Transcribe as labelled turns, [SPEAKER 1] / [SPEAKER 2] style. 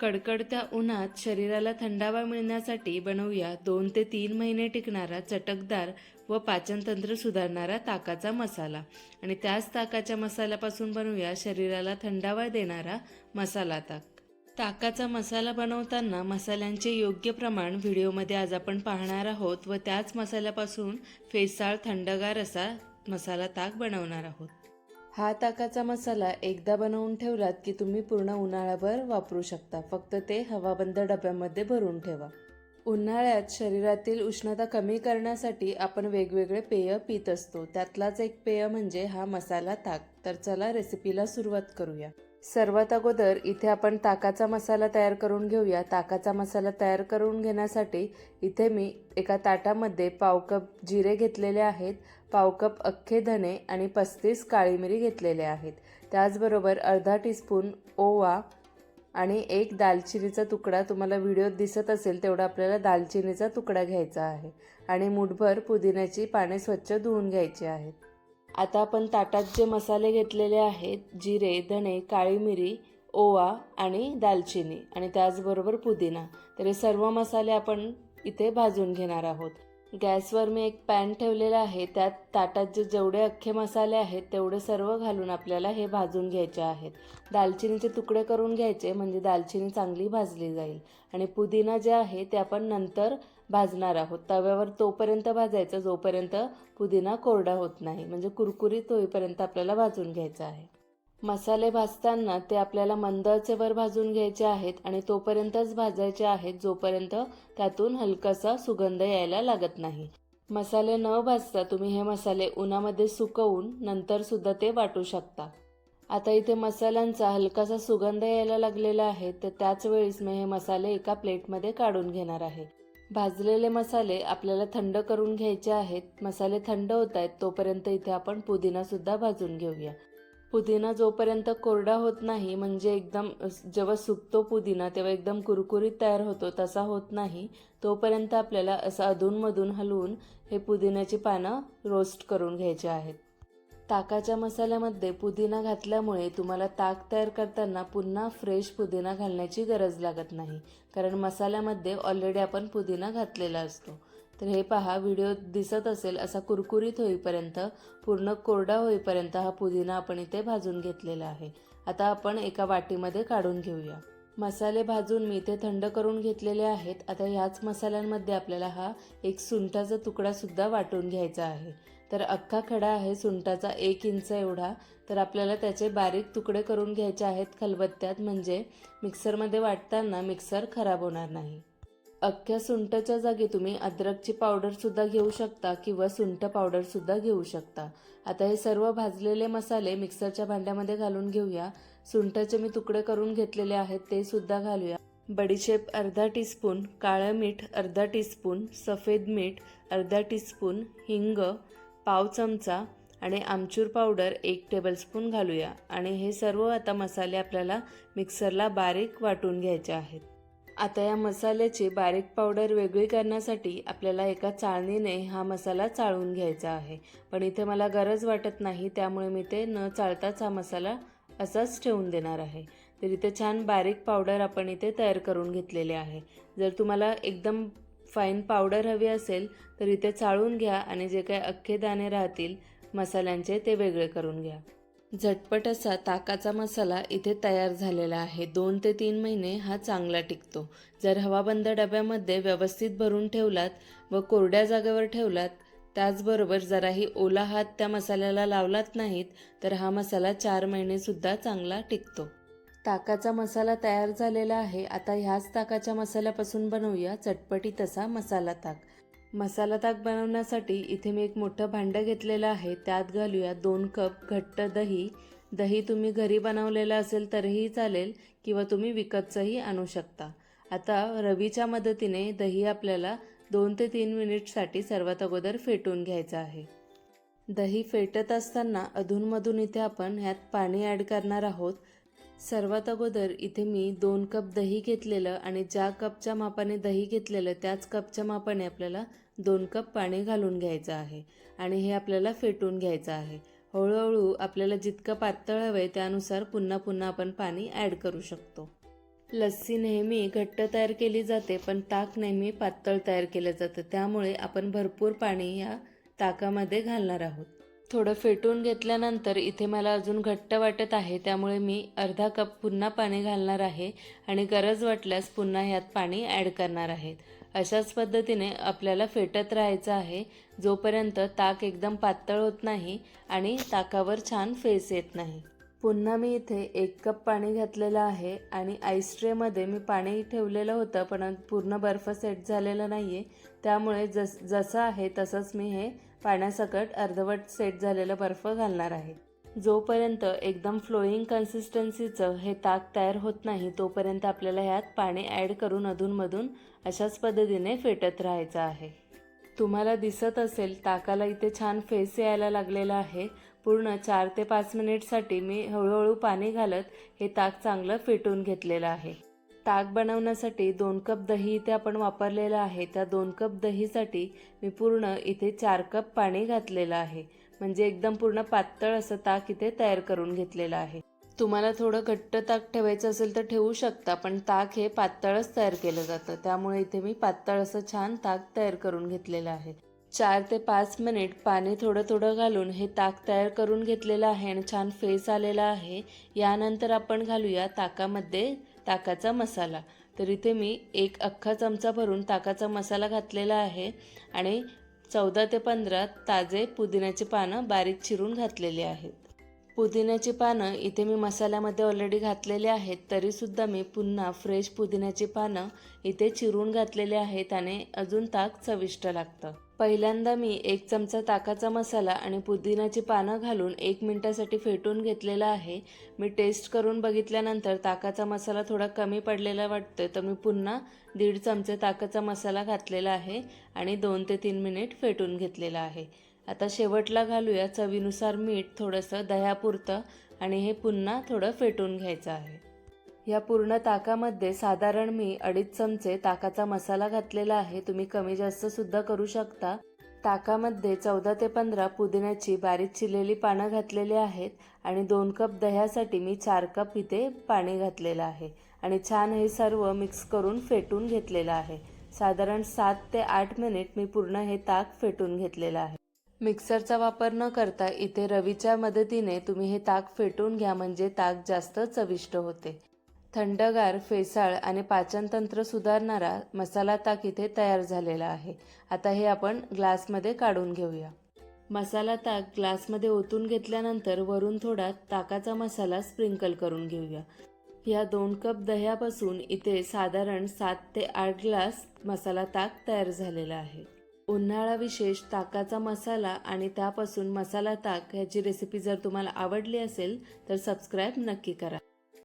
[SPEAKER 1] कडकडत्या उन्हात शरीराला थंडावा मिळण्यासाठी बनवूया दोन ते तीन महिने टिकणारा चटकदार व पाचनतंत्र सुधारणारा ताकाचा मसाला. आणि त्याच ताकाच्या मसाल्यापासून बनवूया शरीराला थंडावा देणारा मसाला ताक. ताकाचा मसाला बनवताना मसाल्यांचे योग्य प्रमाण व्हिडिओमध्ये आज आपण पाहणार आहोत व त्याच मसाल्यापासून फेसाळ थंडगार असा मसाला ताक बनवणार आहोत. हा ताकाचा मसाला एकदा बनवून ठेवलात की तुम्ही पूर्ण उन्हाळ्याभर वापरू शकता. फक्त ते हवाबंद डब्यामध्ये भरून ठेवा. उन्हाळ्यात शरीरातील उष्णता कमी करण्यासाठी आपण वेगवेगळे पेय पित असतो. त्यातलाच एक पेय म्हणजे हा मसाला ताक. तर चला रेसिपीला सुरुवात करूया. सर्वात अगोदर इथे आपण ताकाचा मसाला तयार करून घेऊया. ताकाचा मसाला तयार करून घेण्यासाठी इथे मी एका ताटामध्ये पाव कप जिरे घेतलेले आहेत पाव कप अख्खे धणे आणि पस्तीस काळी मिरी घेतलेले आहेत. त्याचबरोबर अर्धा टीस्पून ओवा आणि एक दालचिनीचा तुकडा तुम्हाला व्हिडिओत दिसत असेल तेवढा आपल्याला दालचिनीचा तुकडा घ्यायचा आहे आणि मुठभर पुदिन्याची पाने स्वच्छ धुवून घ्यायची आहेत. आता आपण ताटात जे मसाले घेतलेले आहेत जिरे धणे काळी मिरी ओवा आणि दालचिनी आणि त्याचबरोबर पुदिना तर हे सर्व मसाले आपण इथे भाजून घेणार आहोत. गॅसवर मी एक पॅन ठेवलेला आहे. त्यात ताटात जे जेवढे अख्खे मसाले आहेत तेवढे सर्व घालून आपल्याला हे भाजून घ्यायचे आहेत. दालचिनीचे तुकडे करून घ्यायचे म्हणजे दालचिनी चांगली भाजली जाईल. आणि पुदिना जे आहे ते आपण नंतर भाजणार आहोत. तव्यावर तोपर्यंत भाजायचं जोपर्यंत पुदिना कोरडा होत नाही. म्हणजे कुरकुरीत होईपर्यंत आपल्याला भाजून घ्यायचं आहे. मसाले भाजताना ते आपल्याला मंद आचेवर भाजून घ्यायचे आहेत आणि तोपर्यंतच भाजायचे आहेत जोपर्यंत त्यातून हलकासा सुगंध यायला लागत नाही. मसाले न भाजता तुम्ही हे मसाले उन्हामध्ये सुकवून नंतर सुद्धा ते वाटू शकता. आता इथे मसाल्यांचा हलकासा सुगंध यायला लागलेला आहे तर त्याच वेळेस मी हे मसाले एका प्लेटमध्ये काढून घेणार आहे. भाजलेले मसाले आपल्याला थंड करून घ्यायचे आहेत. मसाले थंड होत आहेत तोपर्यंत इथे आपण पुदिना सुद्धा भाजून घेऊया. पुदिना जोपर्यंत कोरडा होत नाही म्हणजे एकदम जेव्हा सुकतो पुदिना तेव्हा एकदम कुरकुरीत तयार होतो तसा होत नाही तोपर्यंत आपल्याला असं अधूनमधून हलवून हे पुदिन्याची पानं रोस्ट करून घ्यायचे आहेत. ताकाच्या मसाल्यामध्ये पुदिना घातल्यामुळे तुम्हाला ताक तयार करताना पुन्हा फ्रेश पुदिना घालण्याची गरज लागत नाही कारण मसाल्यामध्ये ऑलरेडी आपण पुदिना घातलेला असतो. तर हे पहा व्हिडिओ दिसत असेल असा कुरकुरीत होईपर्यंत पूर्ण कोरडा होईपर्यंत हा पुदिना आपण इथे भाजून घेतलेला आहे. आता आपण एका वाटीमध्ये काढून घेऊया. मसाले भाजून मी इथे थंड करून घेतलेले आहेत. आता ह्याच मसाल्यांमध्ये आपल्याला हा एक सुंठाचा तुकडासुद्धा वाटून घ्यायचा आहे. तर अख्खा खडा आहे सुंठाचा एक इंच एवढा. तर आपल्याला त्याचे बारीक तुकडे करून घ्यायचे आहेत खलबत्त्यात. म्हणजे मिक्सरमध्ये वाटताना मिक्सर खराब होणार नाही. अख्ख्या सुंठच्या जागी तुम्ही अद्रकची पावडरसुद्धा घेऊ शकता किंवा सुंठ पावडरसुद्धा घेऊ शकता. आता हे सर्व भाजलेले मसाले मिक्सरच्या भांड्यामध्ये घालून घेऊया. सुंठाचे मी तुकडे करून घेतलेले आहेत ते सुद्धा घालूया. बडीशेप अर्धा टीस्पून काळं मीठ अर्धा टीस्पून सफेद मीठ अर्धा टीस्पून हिंग पाव चमचा आणि आमचूर पावडर एक टेबलस्पून घालूया. आणि हे सर्व आता मसाले आपल्याला मिक्सरला बारीक वाटून घ्यायचे आहेत. आता या मसाल्याची बारीक पावडर वेगळी करण्यासाठी आपल्याला एका चाळणीने हा मसाला चाळून घ्यायचा आहे. पण इथे मला गरज वाटत नाही त्यामुळे मी ते न चाळताच हा मसाला असाच ठेवून देणार आहे. तर इथे छान बारीक पावडर आपण इथे तयार करून घेतलेले आहे. जर तुम्हाला एकदम फाईन पावडर हवी असेल तर इथे चाळून घ्या आणि जे काही अख्खे दाणे राहतील मसाल्यांचे ते वेगळे करून घ्या. झटपट असा ताकाचा मसाला इथे तयार झालेला आहे. दोन ते तीन महिने हा चांगला टिकतो. जर हवाबंद डब्यामध्ये व्यवस्थित भरून ठेवलात व कोरड्या जागेवर ठेवलात त्याचबरोबर जराही ओला हात त्या मसाल्याला लावलात नाहीत तर हा मसाला चार महिनेसुद्धा चांगला टिकतो. ताकाचा मसाला तयार झालेला आहे. आता ह्याच ताकाच्या मसाल्यापासून बनवूया चटपटीत असा मसाला ताक. मसाला ताक बनवण्यासाठी इथे मी एक मोठं भांडं घेतलेलं आहे. त्यात घालूया दोन कप घट्ट दही. दही तुम्ही घरी बनवलेलं असेल तरीही चालेल किंवा तुम्ही विकतचंही आणू शकता. आता रवीच्या मदतीने दही आपल्याला दोन ते तीन मिनिटसाठी सर्वात अगोदर फेटून घ्यायचं आहे. दही फेटत असताना अधूनमधून इथे आपण ह्यात पाणी ॲड करणार आहोत. सर्वात अगोदर इथे मी दोन कप दही घेतलेलं आणि ज्या कपच्या मापाने दही घेतलेलं त्याच कपच्या मापाने आपल्याला दोन कप पाणी घालून घ्यायचं आहे आणि हे आपल्याला फेटून घ्यायचं आहे. हळूहळू आपल्याला जितकं पातळ हवं आहे त्यानुसार पुन्हा पुन्हा आपण पाणी ॲड करू शकतो. लस्सी नेहमी घट्ट तयार केली जाते पण ताक नेहमी पातळ तयार केलं जातं. त्यामुळे आपण भरपूर पाणी या ताकामध्ये घालणार आहोत. थोडं फेटून घेतल्यानंतर इथे मला अजून घट्ट वाटत आहे त्यामुळे मी अर्धा कप पुन्हा पाणी घालणार आहे आणि गरज वाटल्यास पुन्हा ह्यात पाणी ॲड करणार आहेत अशाच पद्धतीने आपल्याला फेटत राहायचं आहे जोपर्यंत ताक एकदम पातळ होत नाही आणि ताकावर छान फेस येत नाही. पुन्हा मी इथे एक कप पाणी घातलेलं आहे आणि आईस ट्रेमध्ये मी पाणी ठेवलेलं होतं पण पूर्ण बर्फ सेट झालेलं नाही आहे त्यामुळे जस जसं आहे तसंच मी हे पाण्यासकट अर्धवट सेट झालेलं बर्फ घालणार आहे. जोपर्यंत एकदम फ्लोईंग कन्सिस्टन्सीचं हे ताक तयार होत नाही तोपर्यंत आपल्याला ह्यात पाणी ॲड करून अधूनमधून अशाच पद्धतीने फेटत राहायचं आहे. तुम्हाला दिसत असेल ताकाला इथे छान फेस यायला लागलेला आहे. पूर्ण चार ते पाच मिनिटसाठी मी हळूहळू पाणी घालत हे ताक चांगलं फेटून घेतलेलं आहे. ताक बनवण्यासाठी दोन कप दही इथे आपण वापरलेलं आहे. त्या दोन कप दहीसाठी मी पूर्ण इथे चार कप पाणी घातलेलं आहे. म्हणजे एकदम पूर्ण पातळ असं ताक इथे तयार करून घेतलेलं आहे. तुम्हाला थोडं घट्ट ताक ठेवायचं असेल तर ठेवू शकता पण ताक हे पातळच तयार केलं जातं. त्यामुळे इथे मी पातळ असं छान ताक तयार करून घेतलेलं आहे. चार ते पाच मिनिट पाणी थोडं थोडं घालून हे ताक तयार करून घेतलेलं आहे आणि छान फेस आलेला आहे. यानंतर आपण घालूया ताकामध्ये ताकाचा मसाला. तर इथे मी एक अख्खा चमचा भरून ताकाचा मसाला घातलेला आहे आणि चौदा ते पंधरा ताजे पुदिन्याची पानं बारीक चिरून घातलेली आहेत. पुदिन्याची पानं इथे मी मसाल्यामध्ये ऑलरेडी घातलेले आहेत तरीसुद्धा मी पुन्हा फ्रेश पुदिन्याची पानं इथे चिरून घातलेले आहेत आणि अजून ताक चविष्ट लागतं. पहिल्यांदा मी एक चमचा ताकाचा मसाला आणि पुदिन्याची पानं घालून एक मिनटासाठी फेटून घेतलेला आहे. मी टेस्ट करून बघितल्यानंतर ताकाचा मसाला थोडा कमी पडलेला वाटतोय तर मी पुन्हा दीड चमचे ताकाचा मसाला घातलेला आहे आणि दोन ते तीन मिनिट फेटून घेतलेला आहे. आता शेवटला घालूया चवीनुसार मीठ थोडंसं दह्यापुरतं आणि हे पुन्हा थोडं फेटून घ्यायचं आहे. या पूर्ण ताकामध्ये साधारण मी अडीच चमचे ताकाचा मसाला घातलेला आहे. तुम्ही कमी जास्त सुद्धा करू शकता. ताकामध्ये चौदा ते पंधरा पुदिन्याची बारीक चिरलेली पानं घातलेली आहेत आणि दोन कप दह्यासाठी मी चार कप इथे पाणी घातलेलं आहे. आणि छान हे सर्व मिक्स करून फेटून घेतलेलं आहे. साधारण सात ते आठ मिनिट मी पूर्ण हे ताक फेटून घेतलेलं आहे. मिक्सरचा वापर न करता इथे रवीच्या मदतीने तुम्ही हे ताक फेटून घ्या. म्हणजे ताक जास्त चविष्ट होते. थंडगार फेसाळ आणि पाचनतंत्र सुधारणारा मसाला ताक इथे तयार झालेला आहे. आता हे आपण ग्लासमध्ये काढून घेऊया. मसाला ताक ग्लासमध्ये ओतून घेतल्यानंतर वरून थोडा ताकाचा मसाला स्प्रिंकल करून घेऊया. ह्या दोन कप दह्यापासून इथे साधारण सात ते आठ ग्लास मसाला ताक तयार झालेला आहे. उन्हाळा विशेष ताकाचा मसाला आणि त्यापासून मसाला ताक ह्याची रेसिपी जर तुम्हाला आवडली असेल तर सबस्क्राईब नक्की करा.